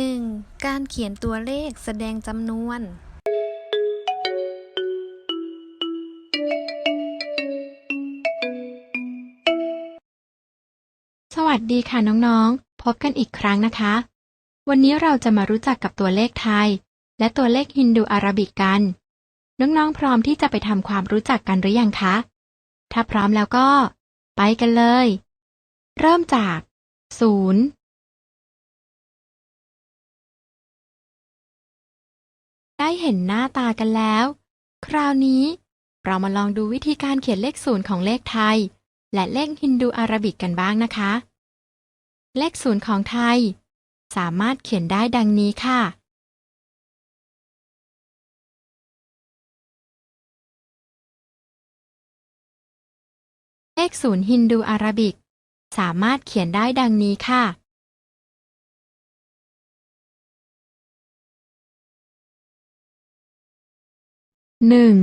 1. การเขียนตัวเลขแสดงจำนวน สวัสดีค่ะน้องๆ พบกันอีกครั้งนะคะ วันนี้เราจะมารู้จักกับตัวเลขไทย และตัวเลขฮินดูอาราบิกกัน น้องๆ พร้อมที่จะไปทำความรู้จักกันหรือยังคะ ถ้าพร้อมแล้วก็ ไปกันเลย เริ่มจากศูนย์ ได้เห็นหน้าตากันแล้ว คราวนี้ เรามาลองดูวิธีการเขียนเลขศูนย์ของเลขไทย และเลขฮินดูอาราบิกกันบ้างนะคะ เลขศูนย์ของไทย สามารถเขียนได้ดังนี้ค่ะ เลขศูนย์ฮินดูอาราบิก สามารถเขียนได้ดังนี้ค่ะ หนึ่ง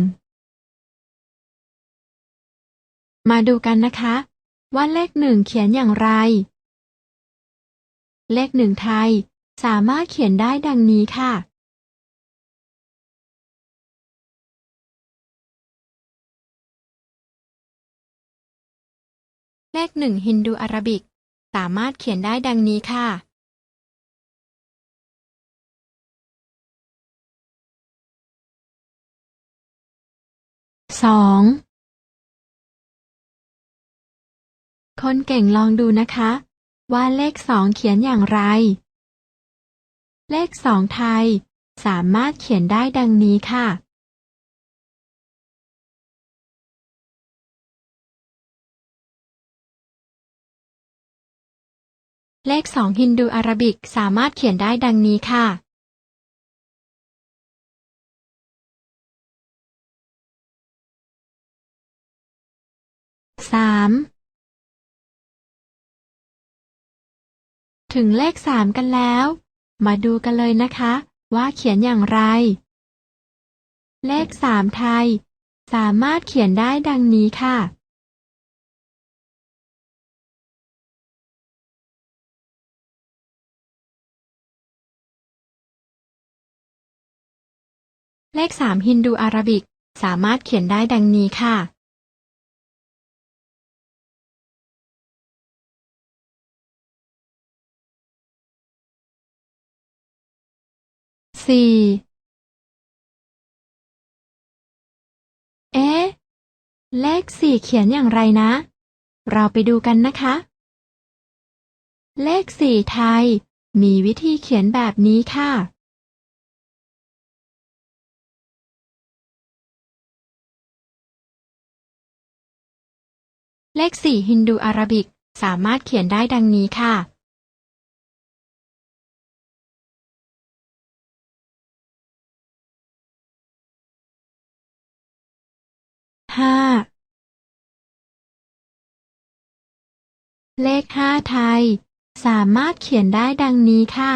มาดูกันนะคะ ว่าเลขหนึ่งเขียนอย่างไร เลขหนึ่งไทยสามารถเขียนได้ดังนี้ค่ะ เลขหนึ่งฮินดูอาราบิก สามารถเขียนได้ดังนี้ค่ะ สองคนเก่งลองดูนะคะ ว่าเลขสองเขียนอย่างไร เลขสองไทย สามารถเขียนได้ดังนี้ค่ะ เลขสองฮินดูอาราบิกสามารถเขียนได้ดังนี้ค่ะ สามถึงเลขสามกันแล้ว มาดูกันเลยนะคะ ว่าเขียนอย่างไร เลขสามไทย สามารถเขียนได้ดังนี้ค่ะ เลขสามฮินดูอาราบิก สามารถเขียนได้ดังนี้ค่ะ สี่เอ๊ะ เลขสี่เขียนอย่างไรนะ เราไปดูกันนะคะ เลขสี่ไทย มีวิธีเขียนแบบนี้ค่ะ เลขสี่ฮินดูอาราบิกสามารถเขียนได้ดังนี้ค่ะ ห้า เลขห้าไทย สามารถเขียนได้ดังนี้ค่ะ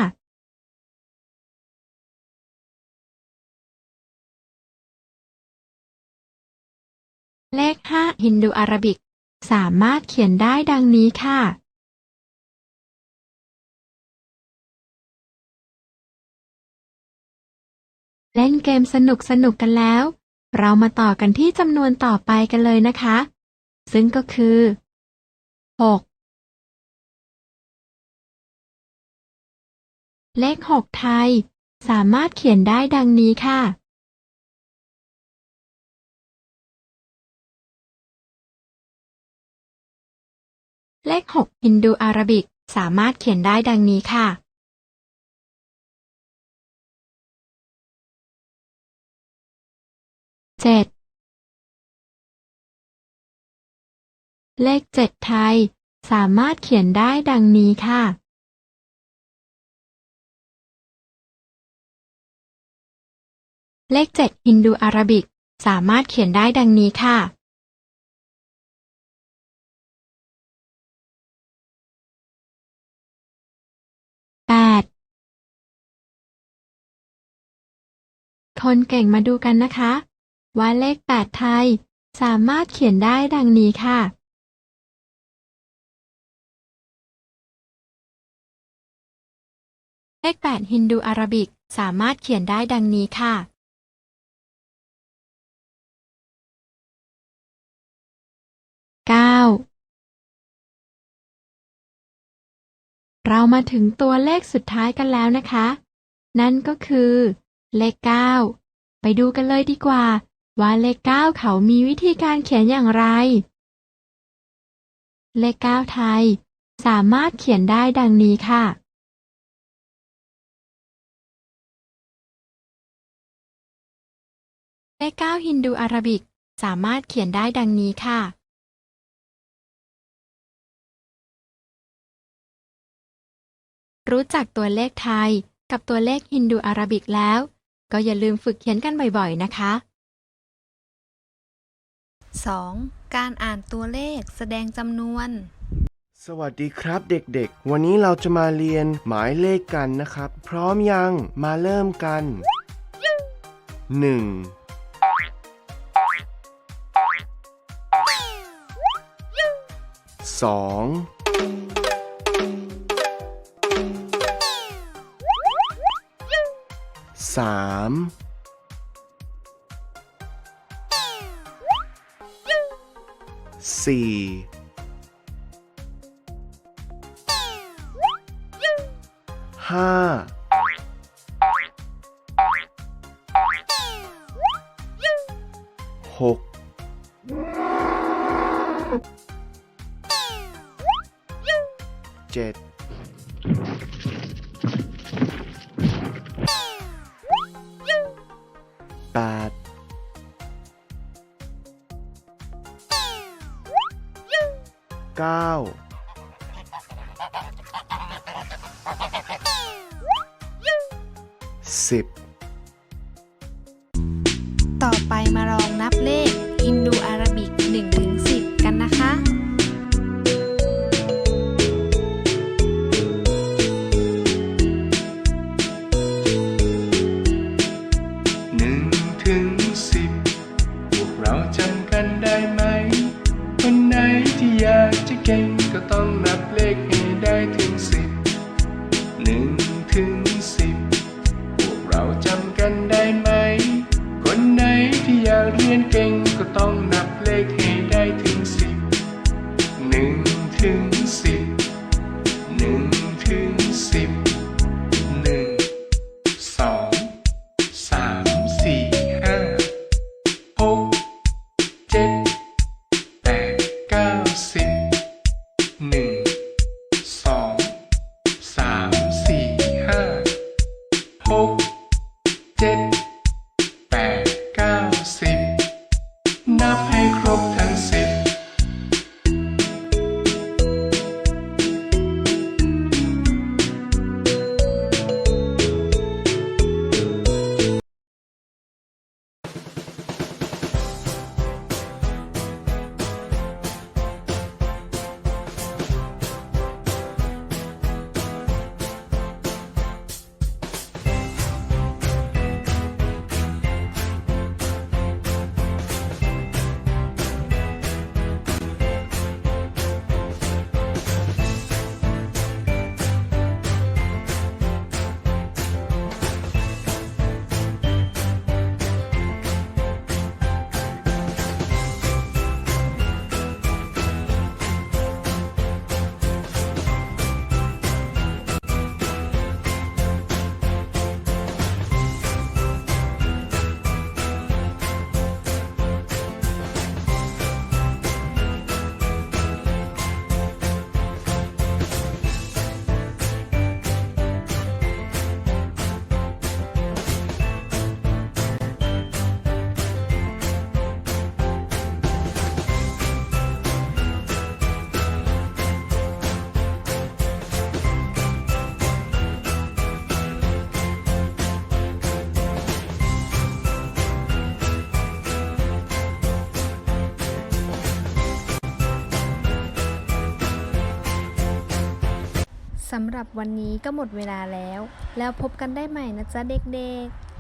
เลขห้าฮินดูอาราบิก สามารถเขียนได้ดังนี้ค่ะเล่นเกมสนุกสนุกกันแล้ว เรามาต่อกันที่จำนวนต่อไปกันเลยนะคะ ซึ่งก็คือ6เลข6ไทย สามารถเขียนได้ดังนี้ค่ะ เลข6ฮินดูอาราบิกสามารถเขียนได้ดังนี้ค่ะ เจ็ดเลขเจ็ดไทย สามารถเขียนได้ดังนี้ค่ะ เลขเจ็ดฮินดูอาราบิก สามารถเขียนได้ดังนี้ค่ะ แปด คนเก่งมาดูกันนะคะ ว่าเลขแปดไทย สามารถเขียนได้ดังนี้ค่ะ เลข 8 ฮินดูอาราบิก สามารถเขียนได้ดังนี้ค่ะ 9เรามาถึงตัวเลขสุดท้ายกันแล้วนะคะ นั่นก็คือ เลข 9 ไปดูกันเลยดีกว่า ว่าเลข9เขามีวิธีการเขียนอย่างไร เลข9ไทย สามารถเขียนได้ดังนี้ค่ะ เลข9ฮินดูอาราบิก สามารถเขียนได้ดังนี้ค่ะ รู้จักตัวเลขไทยกับตัวเลขฮินดูอาราบิกแล้ว ก็อย่าลืมฝึกเขียนกันบ่อยๆนะคะ 2. การอ่านตัวเลขแสดงจำนวน สวัสดีครับเด็กๆ วันนี้เราจะมาเรียนหมายเลขกันนะครับ พร้อมยังมาเริ่มกัน1 2 3 สี่ห้าหกเจ็ด 10 ต่อไปมาลองนับเลข ยากเรียนเก่งก็ต้องนับเลขให้ได้ถึงสิบหนึ่งถึงสิบ สำหรับวันนี้ก็หมดเวลาแล้ว แล้วพบกันได้ใหม่นะจ๊ะเด็กๆ